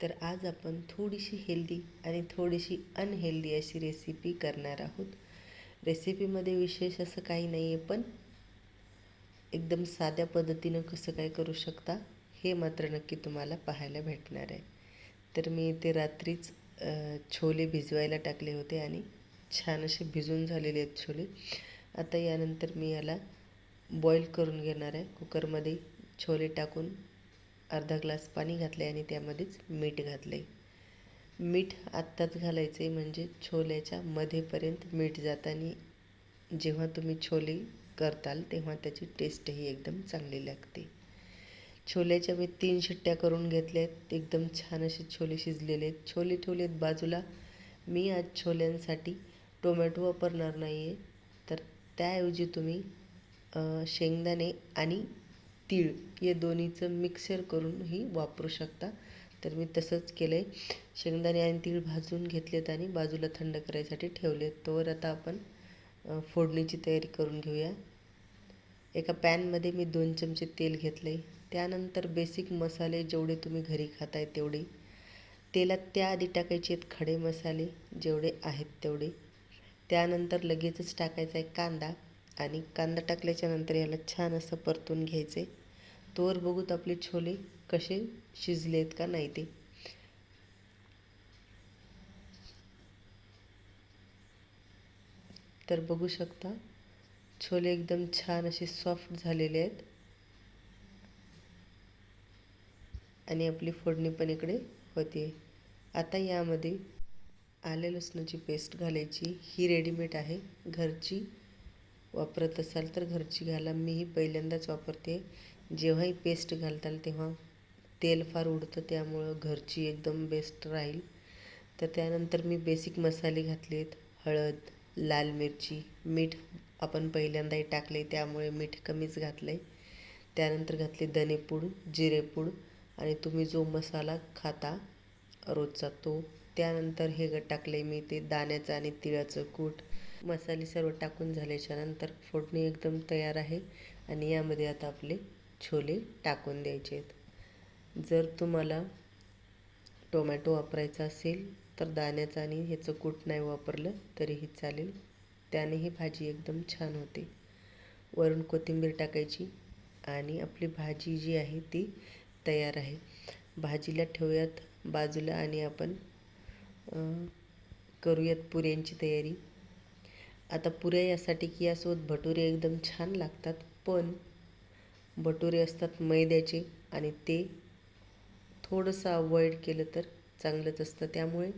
तर आज आपण थोडीशी हेल्दी आणि थोडीशी अनहेल्दी अशी रेसिपी करणार आहोत. रेसिपीमध्ये विशेष असं काही नाही आहे पण एकदम साध्या पद्धतीनं कसं काय करू शकता हे मात्र नक्की तुम्हाला पाहायला भेटणार आहे. तर मी इथे रात्रीच छोले भिजवायला टाकले होते आणि छान असे भिजून झालेले आहेत छोले. आता यानंतर मी याला बॉईल करून घेणार आहे. कुकरमध्ये छोले टाकून अर्धा ग्लास पाणी घातलं आहे आणि त्यामध्येच मीठ घातलं आहे मीठ आत्ताच घालायचं आहे म्हणजे छोल्याच्या मध्येपर्यंत मीठ जाताना जेव्हा तुम्ही छोले करताल तेव्हा त्याची टेस्टही एकदम चांगली लागते. छोल्याच्या मी तीन शिट्ट्या करून घेतल्या आहेत एकदम छान असे छोले शिजलेले आहेत. छोले ठेवले आहेत बाजूला. मी आज छोल्यांसाठी टोमॅटो वापरणार नाही आहे तर त्याऐवजी तुम्ही शेंगदाणे आणि तीळ या दोन्हीचं मिक्सर करूनही वापरू शकता. तर मी तसंच केलं आहे शेंगदाणे आणि तीळ भाजून घेतलेत आणि बाजूला थंड करायसाठी ठेवले तोवर आता आपण फोडणीची तयारी करून घेऊया. एका पॅनमध्ये मी दोन चमचे तेल घेतले त्यानंतर बेसिक मसाले जेवढे तुम्ही घरी खाताय तेवढे. तेलात त्याआधी टाकायचे आहेत खडे मसाले जेवढे आहेत तेवढे. त्यानंतर लगेचच टाकायचा आहे कांदा. आणि कांदा टाकल्याच्या नंतर याला छान असं परतून घ्यायचे. तोवर बघूत आपले छोले कसे शिजले आहेत का नाही ते. तर बघू शकता छोले एकदम छान असे सॉफ्ट झालेले आहेत. आणि आपली फोडणी पण इकडे होते आता यामध्ये आले लसणाची पेस्ट घालायची. ही रेडीमेड आहे. घरची वापरत असाल तर घरची घाला. मीही पहिल्यांदाच वापरते. जेव्हाही पेस्ट घालताल तेव्हा तेल फार उडतं त्यामुळं घरची एकदम बेस्ट राहील. तर त्यानंतर मी बेसिक मसाले घातलेत. हळद लाल मिरची मीठ आपण पहिल्यांदाही टाकले त्यामुळे मीठ कमीच घातलं आहे त्यानंतर घातले धनेपूड जिरेपूड आणि तुम्ही जो मसाला खाता रोजचा तो. त्यानंतर हे टाकले मी ते दाण्याचं आणि तिळाचं कूट. मसाले सर्व टाकून झाल्याच्यानंतर फोडणी एकदम तयार आहे आणि यामध्ये आता आपले छोले टाकून द्यायचे आहेत. जर तुम्हाला टोमॅटो वापरायचा असेल तर दाण्याचं आणि ह्याचं कूट नाही वापरलं तरीही चालेल. त्यानेही भाजी एकदम छान होते. वरून कोथिंबीर टाकायची आणि आपली भाजी जी आहे ती तयार आहे. भाजीला ठेवूयात बाजूला आणि आपण करूयात पुऱ्यांची तयारी. आता पुऱ्या यासाठी की यासोबत भटुरे एकदम छान लागतात पण भटुरे असतात मैद्याचे आणि ते थोडंसं अवॉइड केलं तर चांगलंच असतं. त्यामुळे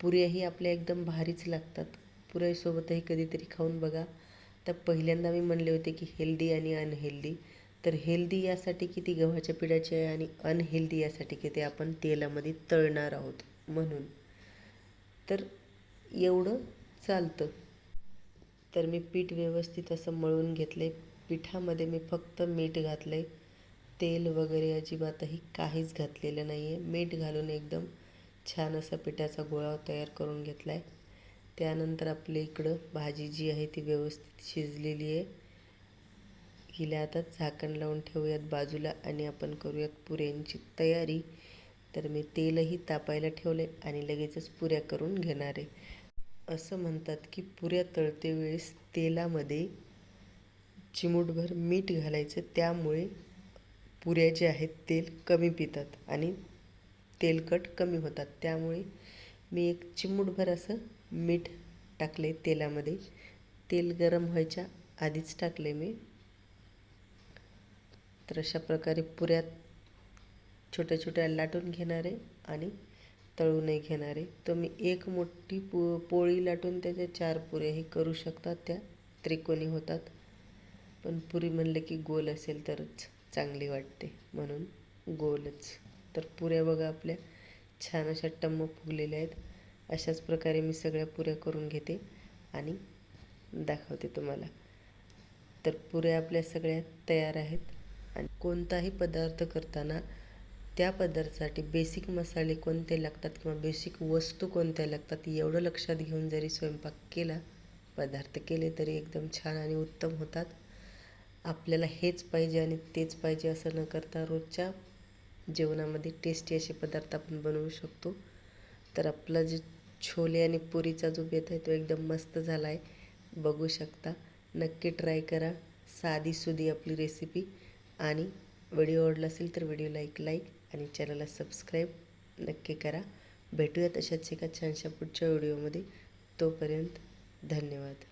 पुऱ्याही आपल्या एकदम भारीच लागतात. पुऱ्यासोबतही कधीतरी खाऊन बघा. तर पहिल्यांदा मी म्हणले होते की हेल्दी आणि अनहेल्दी तर हेल्दी यासाठी की ती गव्हाच्या पिठाची आहे आणि अनहेल्दी यासाठी की ते आपण तेलामध्ये तळणार आहोत म्हणून. तर एवढं चालतं. तर मी पीठ व्यवस्थित असं मळून घेतलं आहे पिठामध्ये मी फक्त मीठ घातलं आहे तेल वगैरे अजिबातही काहीच घातलेलं नाही आहे मीठ घालून एकदम छान असा पिठाचा गोळा तयार करून घेतला आहे त्यानंतर आपल्या इकडं भाजी जी आहे ती व्यवस्थित शिजलेली आहे. हिला आता झाकण लावून ठेवूयात बाजूला आणि आपण करूयात पुऱ्यांची तयारी. तर मी तेलही तापायला ठेवले आणि लगेचच पुऱ्या करून घेणार आहे. असं म्हणतात की पुऱ्या तळते वेळेस तेलामध्ये चिमूटभर मीठ घालायचं. त्यामुळे पुऱ्या ज्या आहेत तेल कमी पितात आणि तेलकट कमी होतात. त्यामुळे मी एक चिमूटभर असं मीठ टाकले तेलामध्ये. तेल गरम व्हायच्या आधीच टाकले मी. तर अशा प्रकारे पुऱ्या छोट्या छोट्या लाटून घेणार आहे आणि तळू नाही घेणारे. तुम्ही एक मोठी पो पोळी लाटून त्याच्या चार पुऱ्याही करू शकतात त्या. त्रिकोणी होतात. पण पुरी म्हणलं की गोल असेल तरच चांगली वाटते. म्हणून गोलच. तर पुऱ्या बघा आपल्या. छान अशा टम्म फुगलेल्या आहेत. अशाच प्रकारे मी सगळ्या पुऱ्या करून घेते आणि दाखवते तुम्हाला. तर पुऱ्या आपल्या सगळ्या तयार आहेत. आणि कोणताही पदार्थ करताना त्या पदार्थासाठी बेसिक मसाले कोणते लागतात किंवा बेसिक वस्तू कोणत्या लागतात एवढं लक्षात घेऊन जरी स्वयंपाक केला पदार्थ केले तरी एकदम छान आणि उत्तम होतात. आपल्याला हेच पाहिजे आणि तेच पाहिजे असं न करता रोजच्या जेवणामध्ये टेस्टी असे पदार्थ आपण बनवू शकतो. तर आपला जे छोले आणि पुरीचा जो बेत आहे तो एकदम मस्त झाला आहे बघू शकता. नक्की ट्राय करा. साधी सुधी आपली रेसिपी आणि व्हिडिओ आवडला असेल तर व्हिडिओला एक लाईक आणि चॅनलला सबस्क्राईब नक्की करा. भेटूयात अशाच एका छानशा पुढच्या व्हिडिओमध्ये. तोपर्यंत धन्यवाद.